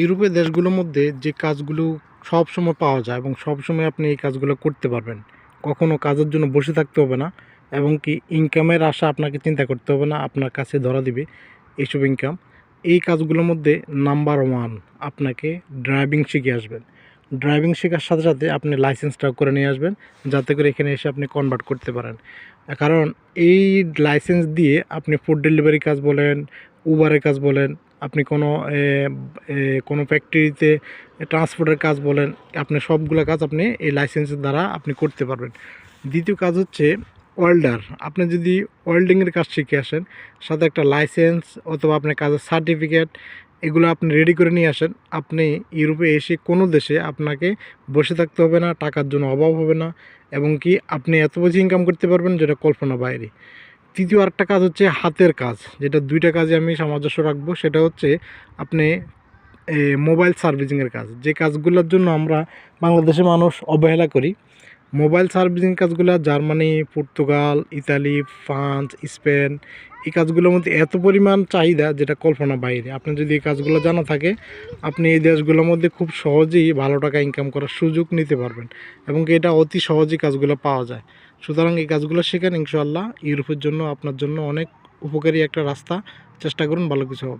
ইউরোপের দেশগুলোর মধ্যে যে কাজগুলো সব সময় পাওয়া যায় এবং সব সময় আপনি এই কাজগুলো করতে পারবেন, কখনো কাজের জন্য বসে থাকতে হবে না এবং কি ইনকামের আশা আপনাকে চিন্তা করতে হবে না, আপনার কাছে ধরা দিবে এইসব ইনকাম এই কাজগুলোর মধ্যে নাম্বার ওয়ান আপনাকে ড্রাইভিং শিখে আসবেন। ড্রাইভিং শেখার সাথে সাথে আপনি লাইসেন্সটাও করে নিয়ে আসবেন, যাতে করে এখানে এসে আপনি কনভার্ট করতে পারেন। কারণ এই লাইসেন্স দিয়ে আপনি ফুড ডেলিভারি কাজ বলেন উবারের কাজ বলেন আপনি কোনো কোনো ফ্যাক্টরিতে ট্রান্সপোর্টের কাজ বলেন, আপনি সবগুলো কাজ আপনি এই লাইসেন্সের দ্বারা আপনি করতে পারবেন। দ্বিতীয় কাজ হচ্ছে ওয়েল্ডার আপনি যদি ওয়েল্ডিংয়ের কাজ শিখে আসেন, সাথে একটা লাইসেন্স অথবা আপনার কাজের সার্টিফিকেট এগুলো আপনি রেডি করে নিয়ে আসেন, আপনি ইউরোপে এসে কোনো দেশে আপনাকে বসে থাকতে হবে না, টাকার জন্য অভাব হবে না, এবং কি আপনি এত বেশি ইনকাম করতে পারবেন যেটা কল্পনা বাইরে। তৃতীয় আরেকটা কাজ হচ্ছে হাতের কাজ, যেটা দুইটা কাজে আমি সামঞ্জস্য রাখব। সেটা হচ্ছে আপনি মোবাইল সার্ভিসিংয়ের কাজ। যে কাজগুলোর জন্য আমরা বাংলাদেশের মানুষ অবহেলা করি মোবাইল সার্ভিসিং কাজগুলো, Germany, Portugal, Italy, France, Spain, এই কাজগুলোর মধ্যে এত পরিমাণ চাহিদা যেটা কল্পনা বাইরে। আপনি যদি এই কাজগুলো জানা থাকে, আপনি এই দেশগুলোর মধ্যে খুব সহজেই ভালো টাকা ইনকাম করার সুযোগ নিতে পারবেন এবং এটা অতি সহজেই কাজগুলো পাওয়া যায়। সুতরাং এই কাজগুলো শেখেন, ইনশাআল্লাহ, ইউরোপের জন্য আপনার জন্য অনেক উপকারী একটা রাস্তা। চেষ্টা করুন, ভালো কিছু হবে।